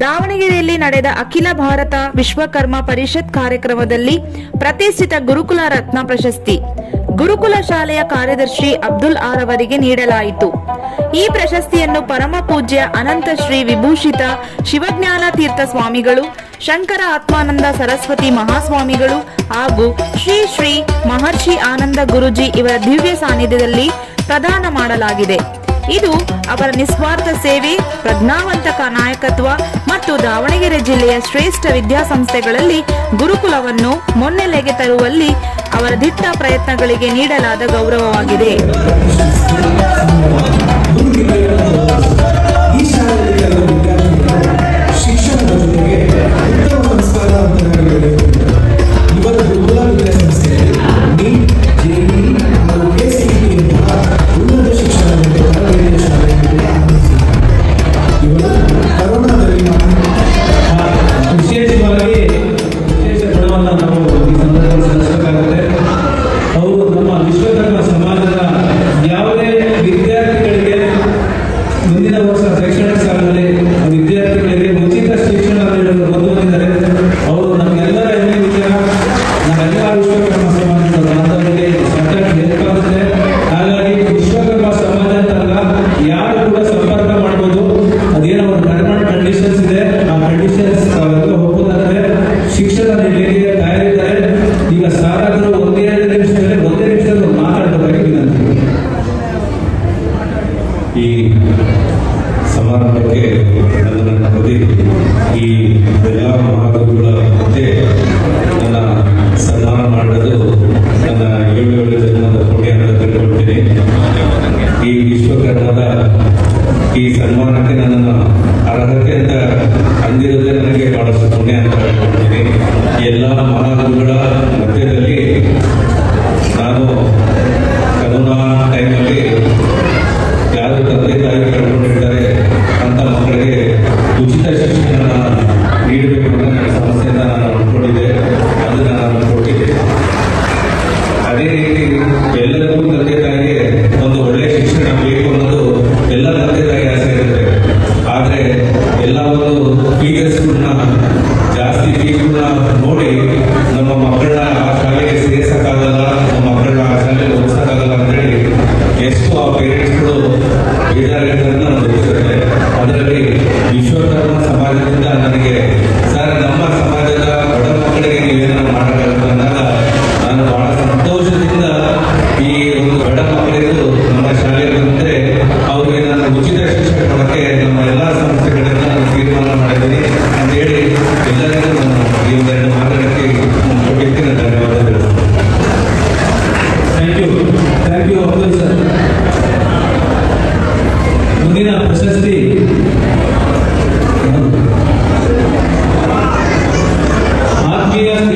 ದಾವಣಗೆರೆಯಲ್ಲಿ ನಡೆದ ಅಖಿಲ ಭಾರತ ವಿಶ್ವಕರ್ಮ ಪರಿಷತ್ ಕಾರ್ಯಕ್ರಮದಲ್ಲಿ ಪ್ರತಿಷ್ಠಿತ ಗುರುಕುಲ ರತ್ನ ಪ್ರಶಸ್ತಿ. ಗುರುಕುಲ ಶಾಲೆಯ ಕಾರ್ಯದರ್ಶಿ ಅಬ್ದುಲ್ ಆರ್ ಅವರಿಗೆ ನೀಡಲಾಯಿತು. ಈ ಪ್ರಶಸ್ತಿಯನ್ನು ಪರಮ ಪೂಜ್ಯ ಅನಂತ ಶ್ರೀ ವಿಭೂಷಿತ ಶಿವಜ್ಞಾನ ತೀರ್ಥ ಸ್ವಾಮಿಗಳು, ಶಂಕರ ಆತ್ಮಾನಂದ ಸರಸ್ವತಿ ಮಹಾಸ್ವಾಮಿಗಳು ಹಾಗೂ ಶ್ರೀ ಶ್ರೀ ಮಹರ್ಷಿ ಆನಂದ ಗುರುಜಿ ಇವರ ದಿವ್ಯ ಸಾನ್ನಿಧ್ಯದಲ್ಲಿ ಪ್ರದಾನ ಮಾಡಲಾಗಿದೆ. ಇದು ಅವರ ನಿಸ್ವಾರ್ಥ ಸೇವೆ, ಪ್ರಜ್ಞಾವಂತಕ ನಾಯಕತ್ವ ಮತ್ತು ದಾವಣಗೆರೆ ಜಿಲ್ಲೆಯ ಶ್ರೇಷ್ಠ ವಿದ್ಯಾಸಂಸ್ಥೆಗಳಲ್ಲಿ ಗುರುಕುಲವನ್ನು ಮುನ್ನೆಲೆಗೆ ತರುವಲ್ಲಿ ಅವರ ದಿಟ್ಟ ಪ್ರಯತ್ನಗಳಿಗೆ ನೀಡಲಾದ ಗೌರವವಾಗಿದೆ. ಶಿಕ್ಷಣ ನೀಡಲಿಕ್ಕೆ ತಯಾರಿದ್ದಾರೆ. ಈಗ ಸಾರಾದರೂ ಒಂದೇ ನಿಮಿಷದಲ್ಲಿ ಒಂದೇ ನಿಮಿಷದಲ್ಲಿ ಮಾತಾಡಬೇಕಾಗಿ ವಿನಂತಿ ಈ ಸಮಾರಂಭಕ್ಕೆ ನನ್ನನ್ನು ಈ ಎಲ್ಲ ಮಹಾಗುರುಗಳ ಮಧ್ಯೆ ಅದೇ ರೀತಿ ಎಲ್ಲರಿಗೂ ತಂದೆ ತಾಯಿಗೆ ಒಂದು ಒಳ್ಳೆಯ ಶಿಕ್ಷಣ ಬೇಕು ಅನ್ನೋದು ಎಲ್ಲ ತಂದೆ ತಾಯಿ ಆಸೆ ಇರುತ್ತೆ. ಆದರೆ ಎಲ್ಲ ಒಂದು ಫೀಚರ್ಸ್ಗಳನ್ನ ಜಾಸ್ತಿ ಫೀಸ್ಗಳನ್ನ ನೋಡಿ ನಮ್ಮ ಮಕ್ಕಳನ್ನ ಆ ಶಾಲೆಗೆ ಸೇರಿಸೋಕ್ಕಾಗಲ್ಲ, ನಮ್ಮ ಮಕ್ಕಳನ್ನ ಆ ಶಾಲೆಗೆ ಓದಿಸೋಕ್ಕಾಗಲ್ಲ ಅಂತೇಳಿ ಎಷ್ಟು ಆ ಪೇರೆಂಟ್ಸ್ಗಳು ಬೇಜಾರಿರೋದನ್ನ ನಾನು ಗೊತ್ತಿರುತ್ತೆ ಅದರಲ್ಲಿ ವಿಶ್ವಕರ್ಮ ಸಮಾಜದಿಂದ ನನಗೆ, ಸರ್, ನಮ್ಮ ಸಮಾಜದ ಬಡ ಮಕ್ಕಳಿಗೆ ನೀವೇನಾದ್ರು ಮಾಡಕ್ಕಾಗುತ್ತೆ? partidas